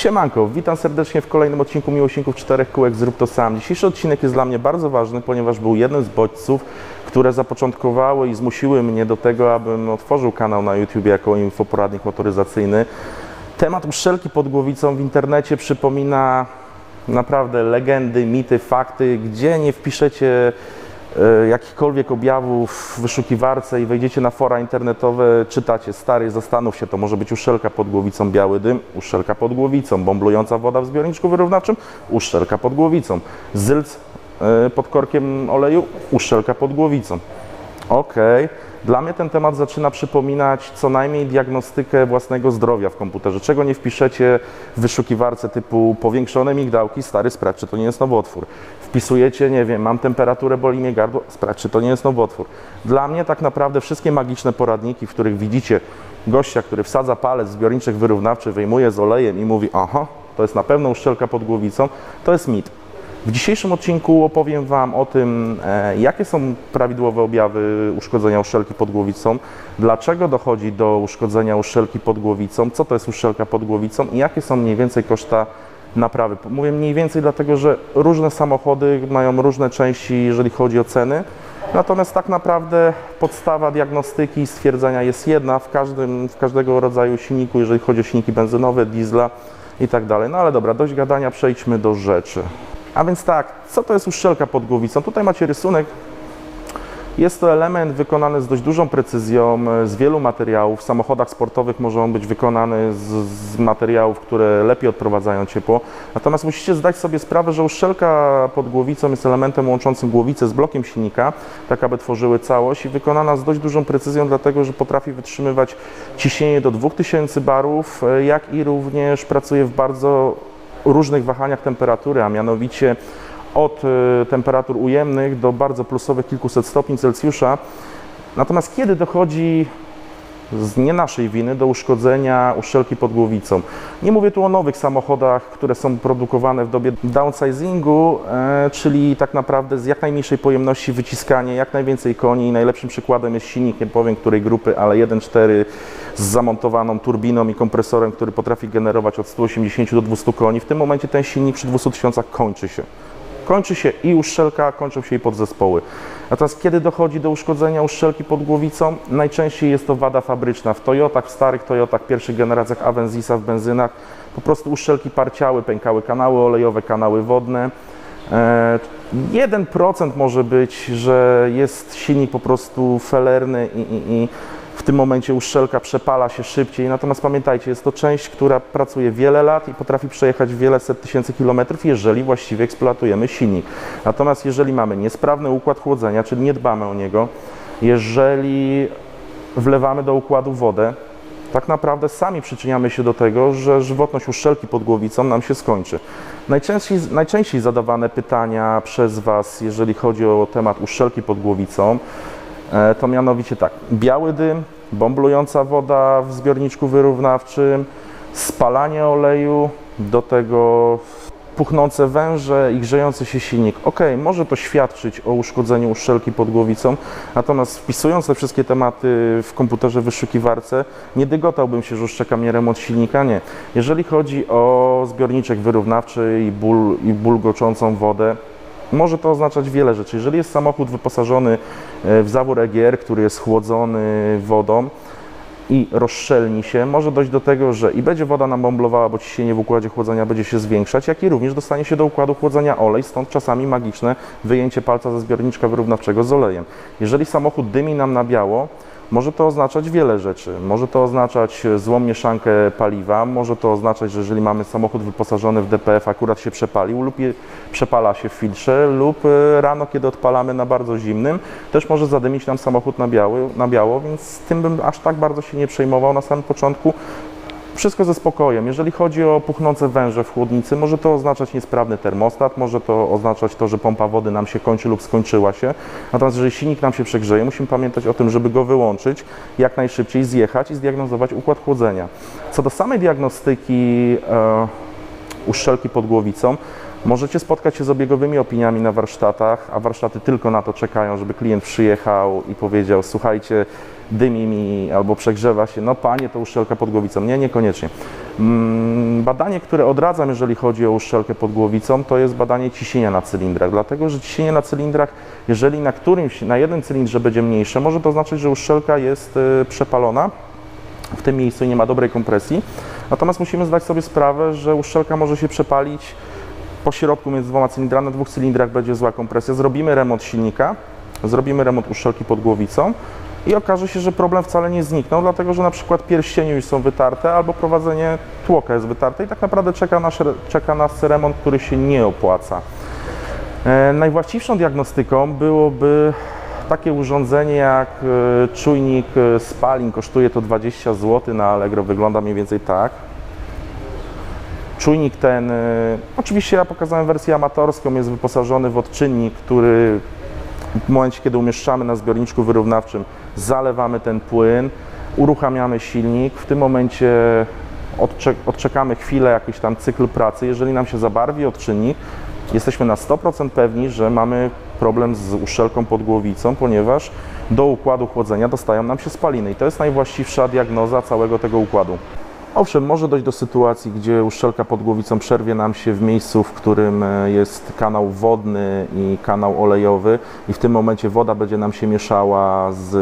Siemanko, witam serdecznie w kolejnym odcinku Miłośników Czterech Kółek Zrób to Sam. Dzisiejszy odcinek jest dla mnie bardzo ważny, ponieważ był jednym z bodźców, które zapoczątkowały i zmusiły mnie do tego, abym otworzył kanał na YouTube jako infoporadnik motoryzacyjny. Temat uszczelki pod głowicą w internecie przypomina naprawdę legendy, mity, fakty, gdzie nie wpiszecie jakichkolwiek objawów w wyszukiwarce i wejdziecie na fora internetowe, czytacie stary, zastanów się, to może być uszczelka pod głowicą, biały dym, uszczelka pod głowicą, bomblująca woda w zbiorniczku wyrównawczym, uszczelka pod głowicą, zylc e, pod korkiem oleju, uszczelka pod głowicą. Okej. Dla mnie ten temat zaczyna przypominać co najmniej diagnostykę własnego zdrowia w komputerze. Czego nie wpiszecie w wyszukiwarce typu powiększone migdałki, stary, sprawdź, czy to nie jest nowotwór. Wpisujecie, nie wiem, mam temperaturę, boli mnie gardło, sprawdź, czy to nie jest nowotwór. Dla mnie tak naprawdę wszystkie magiczne poradniki, w których widzicie gościa, który wsadza palec w zbiorniczek wyrównawczy, wyjmuje z olejem i mówi, aha, to jest na pewno uszczelka pod głowicą, to jest mit. W dzisiejszym odcinku opowiem Wam o tym, e, jakie są prawidłowe objawy uszkodzenia uszczelki pod głowicą, dlaczego dochodzi do uszkodzenia uszczelki pod głowicą, co to jest uszczelka pod głowicą i jakie są mniej więcej koszta naprawy. Mówię mniej więcej dlatego, że różne samochody mają różne części, jeżeli chodzi o ceny. Natomiast tak naprawdę podstawa diagnostyki i stwierdzenia jest jedna w, każdym, w każdego rodzaju silniku, jeżeli chodzi o silniki benzynowe, diesla i tak dalej. No ale dobra, dość gadania, przejdźmy do rzeczy. A więc tak, co to jest uszczelka pod głowicą? Tutaj macie rysunek. Jest to element wykonany z dość dużą precyzją, e, z wielu materiałów. W samochodach sportowych może on być wykonany z, z materiałów, które lepiej odprowadzają ciepło. Natomiast musicie zdać sobie sprawę, że uszczelka pod głowicą jest elementem łączącym głowicę z blokiem silnika, tak aby tworzyły całość i wykonana z dość dużą precyzją, dlatego że potrafi wytrzymywać ciśnienie do 2000 barów, e, jak i również pracuje w bardzo różnych wahaniach temperatury, a mianowicie od y, temperatur ujemnych do bardzo plusowych kilkuset stopni Celsjusza. Natomiast kiedy dochodzi z nie naszej winy do uszkodzenia uszczelki pod głowicą. Nie mówię tu o nowych samochodach, które są produkowane w dobie downsizingu, e, czyli tak naprawdę z jak najmniejszej pojemności wyciskanie jak najwięcej koni. Najlepszym przykładem jest silnik, nie powiem której grupy, ale 1.4 z zamontowaną turbiną i kompresorem, który potrafi generować od 180 do 200 koni. W tym momencie ten silnik przy 200 tysiącach kończy się kończy się i uszczelka, kończą się i podzespoły. Natomiast kiedy dochodzi do uszkodzenia uszczelki pod głowicą, najczęściej jest to wada fabryczna. W Toyotach, w starych Toyotach, pierwszych generacjach Avenzisa w benzynach, po prostu uszczelki parciały, pękały kanały olejowe, kanały wodne. 1% może być, że jest silnik po prostu felerny i, i, i w tym momencie uszczelka przepala się szybciej. Natomiast pamiętajcie, jest to część, która pracuje wiele lat i potrafi przejechać wiele set tysięcy kilometrów, jeżeli właściwie eksploatujemy silnik. Natomiast jeżeli mamy niesprawny układ chłodzenia, czyli nie dbamy o niego, jeżeli wlewamy do układu wodę, tak naprawdę sami przyczyniamy się do tego, że żywotność uszczelki pod głowicą nam się skończy. Najczęściej, najczęściej zadawane pytania przez Was, jeżeli chodzi o temat uszczelki pod głowicą, to mianowicie tak, biały dym, bomblująca woda w zbiorniczku wyrównawczym, spalanie oleju, do tego puchnące węże i grzejący się silnik. Ok, może to świadczyć o uszkodzeniu uszczelki pod głowicą, natomiast wpisując te wszystkie tematy w komputerze wyszukiwarce, nie dygotałbym się, że uszczeka mnie remont silnika, nie. Jeżeli chodzi o zbiorniczek wyrównawczy i, ból, i bulgoczącą wodę, może to oznaczać wiele rzeczy. Jeżeli jest samochód wyposażony e, w zawór EGR, który jest chłodzony wodą i rozszelni się, może dojść do tego, że i będzie woda nam bomblowała, bo ciśnienie w układzie chłodzenia będzie się zwiększać, jak i również dostanie się do układu chłodzenia olej, stąd czasami magiczne wyjęcie palca ze zbiorniczka wyrównawczego z olejem. Jeżeli samochód dymi nam na biało, może to oznaczać wiele rzeczy. Może to oznaczać złą mieszankę paliwa, może to oznaczać, że jeżeli mamy samochód wyposażony w DPF, akurat się przepalił lub przepala się w filtrze, lub e, rano, kiedy odpalamy na bardzo zimnym, też może zadymić nam samochód na, biały, na biało, więc z tym bym aż tak bardzo się nie przejmował na samym początku. Wszystko ze spokojem. Jeżeli chodzi o puchnące węże w chłodnicy, może to oznaczać niesprawny termostat, może to oznaczać to, że pompa wody nam się kończy lub skończyła się. Natomiast jeżeli silnik nam się przegrzeje, musimy pamiętać o tym, żeby go wyłączyć, jak najszybciej zjechać i zdiagnozować układ chłodzenia. Co do samej diagnostyki e, uszczelki pod głowicą, Możecie spotkać się z obiegowymi opiniami na warsztatach, a warsztaty tylko na to czekają, żeby klient przyjechał i powiedział: Słuchajcie, dymi mi albo przegrzewa się. No, panie, to uszczelka pod głowicą. Nie, niekoniecznie. Mm, Badanie, które odradzam, jeżeli chodzi o uszczelkę pod głowicą, to jest badanie ciśnienia na cylindrach. Dlatego, że ciśnienie na cylindrach, jeżeli na którymś, na jednym cylindrze będzie mniejsze, może to oznaczać, że uszczelka jest y, przepalona w tym miejscu i nie ma dobrej kompresji. Natomiast musimy zdać sobie sprawę, że uszczelka może się przepalić po środku między dwoma cylindrami, na dwóch cylindrach będzie zła kompresja. Zrobimy remont silnika, zrobimy remont uszczelki pod głowicą i okaże się, że problem wcale nie zniknął, dlatego że na przykład pierścienie już są wytarte albo prowadzenie tłoka jest wytarte i tak naprawdę czeka, nasz, czeka nas remont, który się nie opłaca. E, najwłaściwszą diagnostyką byłoby takie urządzenie jak e, czujnik e, spalin, kosztuje to 20 zł na Allegro, wygląda mniej więcej tak. Czujnik ten, e, oczywiście ja pokazałem wersję amatorską, jest wyposażony w odczynnik, który w momencie, kiedy umieszczamy na zbiorniczku wyrównawczym, zalewamy ten płyn, uruchamiamy silnik, w tym momencie odczek odczekamy chwilę, jakiś tam cykl pracy. Jeżeli nam się zabarwi odczynnik, jesteśmy na 100% pewni, że mamy problem z uszczelką pod głowicą, ponieważ do układu chłodzenia dostają nam się spaliny i to jest najwłaściwsza diagnoza całego tego układu. Owszem, może dojść do sytuacji, gdzie uszczelka pod głowicą przerwie nam się w miejscu, w którym e, jest kanał wodny i kanał olejowy i w tym momencie woda będzie nam się mieszała z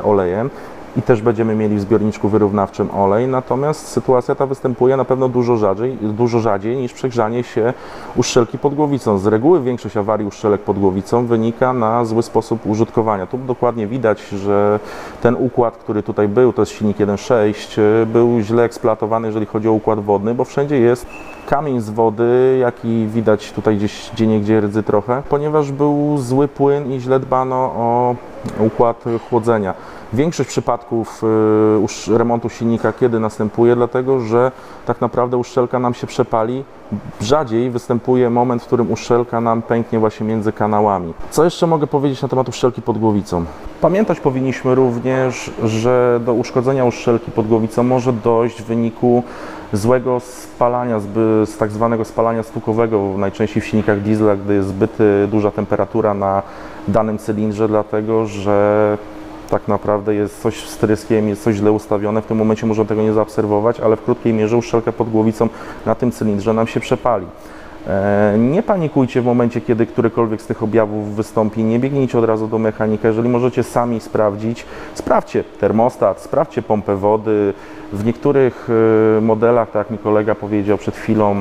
e, olejem i też będziemy mieli w zbiorniczku wyrównawczym olej, natomiast sytuacja ta występuje na pewno dużo rzadziej, dużo rzadziej niż przegrzanie się uszczelki pod głowicą. Z reguły większość awarii uszczelek pod głowicą wynika na zły sposób użytkowania. Tu dokładnie widać, że ten układ, który tutaj był, to jest silnik 1.6, był źle eksploatowany, jeżeli chodzi o układ wodny, bo wszędzie jest kamień z wody, jaki widać tutaj gdzieś gdzie niegdzie rdzy trochę, ponieważ był zły płyn i źle dbano o układ chłodzenia. Większość przypadków y, remontu silnika kiedy następuje? Dlatego, że tak naprawdę uszczelka nam się przepali. Rzadziej występuje moment, w którym uszczelka nam pęknie właśnie między kanałami. Co jeszcze mogę powiedzieć na temat uszczelki pod głowicą? Pamiętać powinniśmy również, że do uszkodzenia uszczelki pod głowicą może dojść w wyniku złego spalania, z tak zwanego spalania stukowego, najczęściej w silnikach diesla, gdy jest zbyt duża temperatura na danym cylindrze, dlatego że tak naprawdę jest coś z tryskiem, jest coś źle ustawione, w tym momencie można tego nie zaobserwować, ale w krótkiej mierze uszczelka pod głowicą na tym cylindrze nam się przepali. E, Nie panikujcie w momencie, kiedy którykolwiek z tych objawów wystąpi. Nie biegnijcie od razu do mechanika. Jeżeli możecie sami sprawdzić, sprawdźcie termostat, sprawdźcie pompę wody. W niektórych e, modelach, tak jak mi kolega powiedział przed chwilą,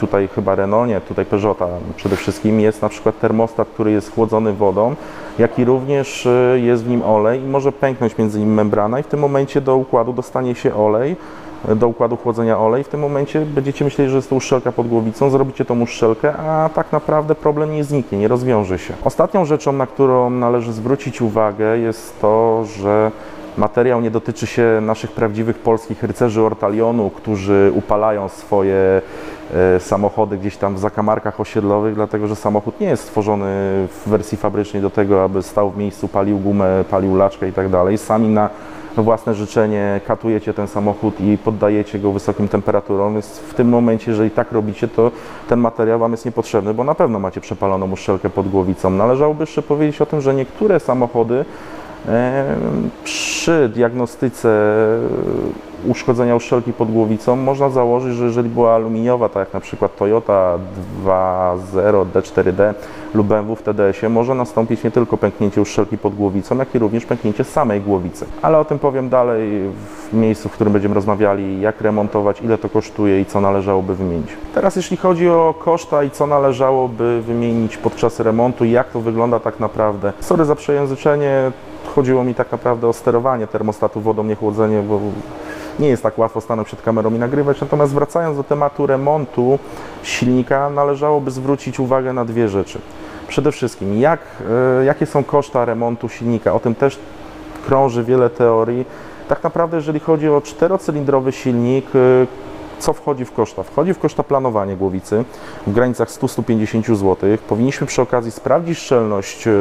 tutaj chyba Renaultie, tutaj Peugeota przede wszystkim, jest na przykład termostat, który jest chłodzony wodą, jak i również e, jest w nim olej i może pęknąć między nim membrana i w tym momencie do układu dostanie się olej do układu chłodzenia olej. W tym momencie będziecie myśleli, że jest to uszczelka pod głowicą, zrobicie tą uszczelkę, a tak naprawdę problem nie zniknie, nie rozwiąże się. Ostatnią rzeczą, na którą należy zwrócić uwagę jest to, że materiał nie dotyczy się naszych prawdziwych polskich rycerzy Ortalionu, którzy upalają swoje e, samochody gdzieś tam w zakamarkach osiedlowych, dlatego że samochód nie jest stworzony w wersji fabrycznej do tego, aby stał w miejscu, palił gumę, palił laczkę i tak dalej. Sami na własne życzenie katujecie ten samochód i poddajecie go wysokim temperaturom, więc w tym momencie, jeżeli tak robicie, to ten materiał Wam jest niepotrzebny, bo na pewno macie przepaloną uszczelkę pod głowicą. Należałoby jeszcze powiedzieć o tym, że niektóre samochody przy diagnostyce uszkodzenia uszczelki pod głowicą można założyć, że jeżeli była aluminiowa, tak jak na przykład Toyota 2.0 D4D lub BMW w TDS-ie, może nastąpić nie tylko pęknięcie uszczelki pod głowicą, jak i również pęknięcie samej głowicy. Ale o tym powiem dalej w miejscu, w którym będziemy rozmawiali, jak remontować, ile to kosztuje i co należałoby wymienić. Teraz jeśli chodzi o koszta i co należałoby wymienić podczas remontu, jak to wygląda tak naprawdę. Sorry za przejęzyczenie, chodziło mi tak naprawdę o sterowanie termostatu wodą, nie chłodzenie, bo nie jest tak łatwo stanąć przed kamerą i nagrywać. Natomiast wracając do tematu remontu silnika, należałoby zwrócić uwagę na dwie rzeczy. Przede wszystkim, jak, e, jakie są koszta remontu silnika? O tym też krąży wiele teorii. Tak naprawdę, jeżeli chodzi o czterocylindrowy silnik, e, co wchodzi w koszta? Wchodzi w koszta planowanie głowicy w granicach 100-150 zł. Powinniśmy przy okazji sprawdzić szczelność e,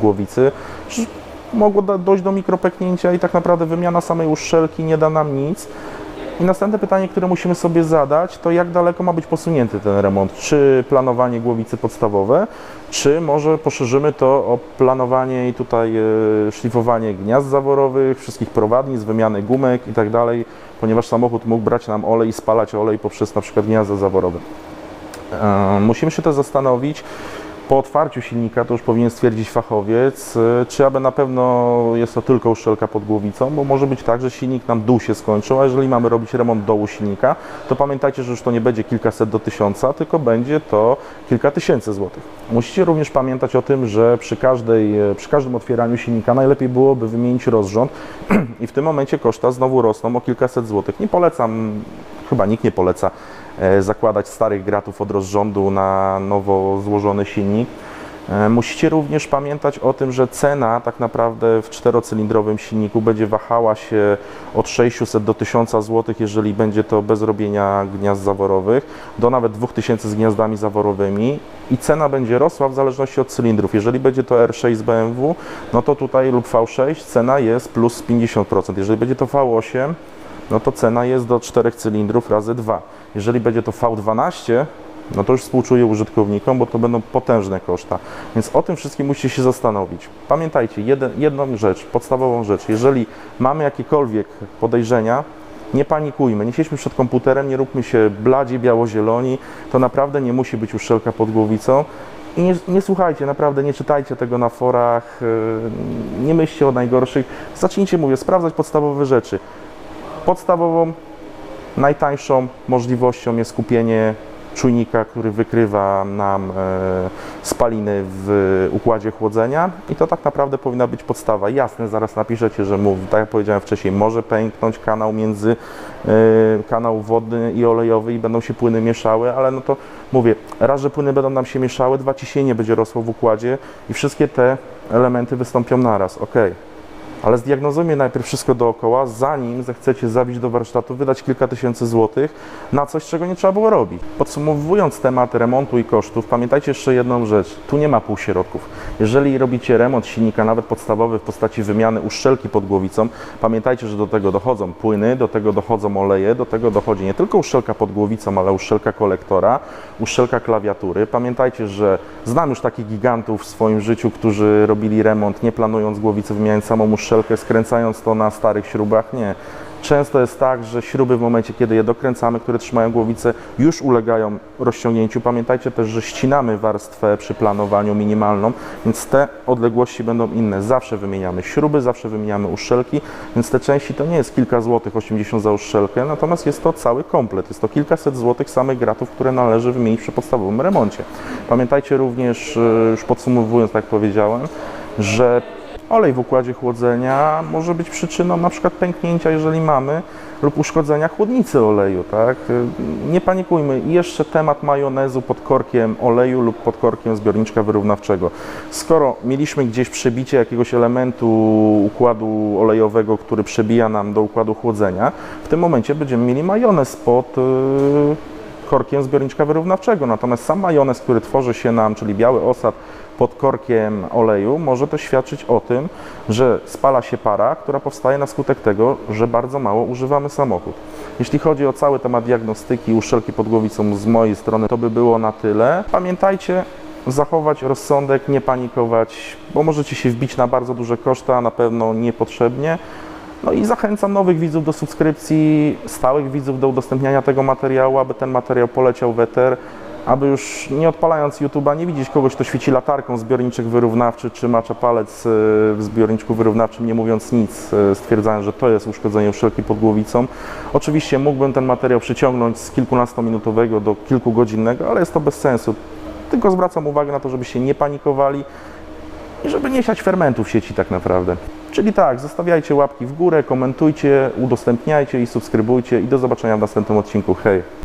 głowicy. Mogło dojść do mikropeknięcia i tak naprawdę wymiana samej uszczelki nie da nam nic. I następne pytanie, które musimy sobie zadać, to jak daleko ma być posunięty ten remont? Czy planowanie głowicy podstawowe, czy może poszerzymy to o planowanie i tutaj e, szlifowanie gniazd zaworowych, wszystkich prowadnic, wymiany gumek i tak dalej, ponieważ samochód mógł brać nam olej i spalać olej poprzez na przykład gniazda zaworowe. E, Musimy się też zastanowić, po otwarciu silnika, to już powinien stwierdzić fachowiec, y, czy aby na pewno jest to tylko uszczelka pod głowicą, bo może być tak, że silnik nam dół się skończył, a jeżeli mamy robić remont dołu silnika, to pamiętajcie, że już to nie będzie kilkaset do tysiąca, tylko będzie to kilka tysięcy złotych. Musicie również pamiętać o tym, że przy, każdej, e, przy każdym otwieraniu silnika najlepiej byłoby wymienić rozrząd i w tym momencie koszta znowu rosną o kilkaset złotych. Nie polecam, chyba nikt nie poleca zakładać starych gratów od rozrządu na nowo złożony silnik. E, Musicie również pamiętać o tym, że cena tak naprawdę w czterocylindrowym silniku będzie wahała się od 600 do 1000 zł, jeżeli będzie to bez robienia gniazd zaworowych, do nawet 2000 z gniazdami zaworowymi i cena będzie rosła w zależności od cylindrów. Jeżeli będzie to R6 z BMW, no to tutaj lub V6 cena jest plus 50%. Jeżeli będzie to V8, no to cena jest do 4 cylindrów razy 2. Jeżeli będzie to V12, no to już współczuję użytkownikom, bo to będą potężne koszta. Więc o tym wszystkim musicie się zastanowić. Pamiętajcie jeden, jedną rzecz, podstawową rzecz. Jeżeli mamy jakiekolwiek podejrzenia, nie panikujmy, nie siedźmy przed komputerem, nie róbmy się bladzi, biało-zieloni. To naprawdę nie musi być uszczelka pod głowicą. I nie, nie słuchajcie, naprawdę nie czytajcie tego na forach, yy, nie myślcie o najgorszych. Zacznijcie, mówię, sprawdzać podstawowe rzeczy. Podstawową, najtańszą możliwością jest kupienie czujnika, który wykrywa nam e, spaliny w układzie chłodzenia i to tak naprawdę powinna być podstawa. Jasne, zaraz napiszecie, że mów, tak jak powiedziałem wcześniej, może pęknąć kanał między e, kanał wodny i olejowy i będą się płyny mieszały, ale no to mówię, raz, że płyny będą nam się mieszały, dwa, ciśnienie będzie rosło w układzie i wszystkie te elementy wystąpią naraz, ok. Ale zdiagnozujmy najpierw wszystko dookoła, zanim zechcecie zabić do warsztatu, wydać kilka tysięcy złotych na coś, czego nie trzeba było robić. Podsumowując temat remontu i kosztów, pamiętajcie jeszcze jedną rzecz. Tu nie ma półśrodków. Jeżeli robicie remont silnika, nawet podstawowy w postaci wymiany uszczelki pod głowicą, pamiętajcie, że do tego dochodzą płyny, do tego dochodzą oleje, do tego dochodzi nie tylko uszczelka pod głowicą, ale uszczelka kolektora, uszczelka klawiatury. Pamiętajcie, że znam już takich gigantów w swoim życiu, którzy robili remont, nie planując głowicy, wymieniając samą uszczelkę, skręcając to na starych śrubach. Nie. Często jest tak, że śruby w momencie, kiedy je dokręcamy, które trzymają głowicę, już ulegają rozciągnięciu. Pamiętajcie też, że ścinamy warstwę przy planowaniu minimalną, więc te odległości będą inne. Zawsze wymieniamy śruby, zawsze wymieniamy uszczelki, więc te części to nie jest kilka złotych, 80 za uszczelkę, natomiast jest to cały komplet. Jest to kilkaset złotych samych gratów, które należy wymienić przy podstawowym remoncie. Pamiętajcie również, y, już podsumowując, tak jak powiedziałem, że olej w układzie chłodzenia może być przyczyną na przykład pęknięcia, jeżeli mamy, lub uszkodzenia chłodnicy oleju, tak? Nie panikujmy. I jeszcze temat majonezu pod korkiem oleju lub pod korkiem zbiorniczka wyrównawczego. Skoro mieliśmy gdzieś przebicie jakiegoś elementu układu olejowego, który przebija nam do układu chłodzenia, w tym momencie będziemy mieli majonez pod yy, korkiem zbiorniczka wyrównawczego. Natomiast sam majonez, który tworzy się nam, czyli biały osad pod korkiem oleju, może to świadczyć o tym, że spala się para, która powstaje na skutek tego, że bardzo mało używamy samochód. Jeśli chodzi o cały temat diagnostyki uszczelki pod głowicą z mojej strony, to by było na tyle. Pamiętajcie, zachować rozsądek, nie panikować, bo możecie się wbić na bardzo duże koszta, na pewno niepotrzebnie. No i zachęcam nowych widzów do subskrypcji, stałych widzów do udostępniania tego materiału, aby ten materiał poleciał w eter, aby już nie odpalając YouTube'a nie widzieć kogoś, kto świeci latarką zbiorniczek wyrównawczy, czy macza palec y, w zbiorniczku wyrównawczym, nie mówiąc nic, y, stwierdzając, że to jest uszkodzenie uszczelki pod głowicą. Oczywiście mógłbym ten materiał przyciągnąć z kilkunastominutowego do kilkugodzinnego, ale jest to bez sensu. Tylko zwracam uwagę na to, żebyście nie panikowali, i żeby nie siać fermentów w sieci tak naprawdę. Czyli tak, zostawiajcie łapki w górę, komentujcie, udostępniajcie i subskrybujcie i do zobaczenia w następnym odcinku. Hej!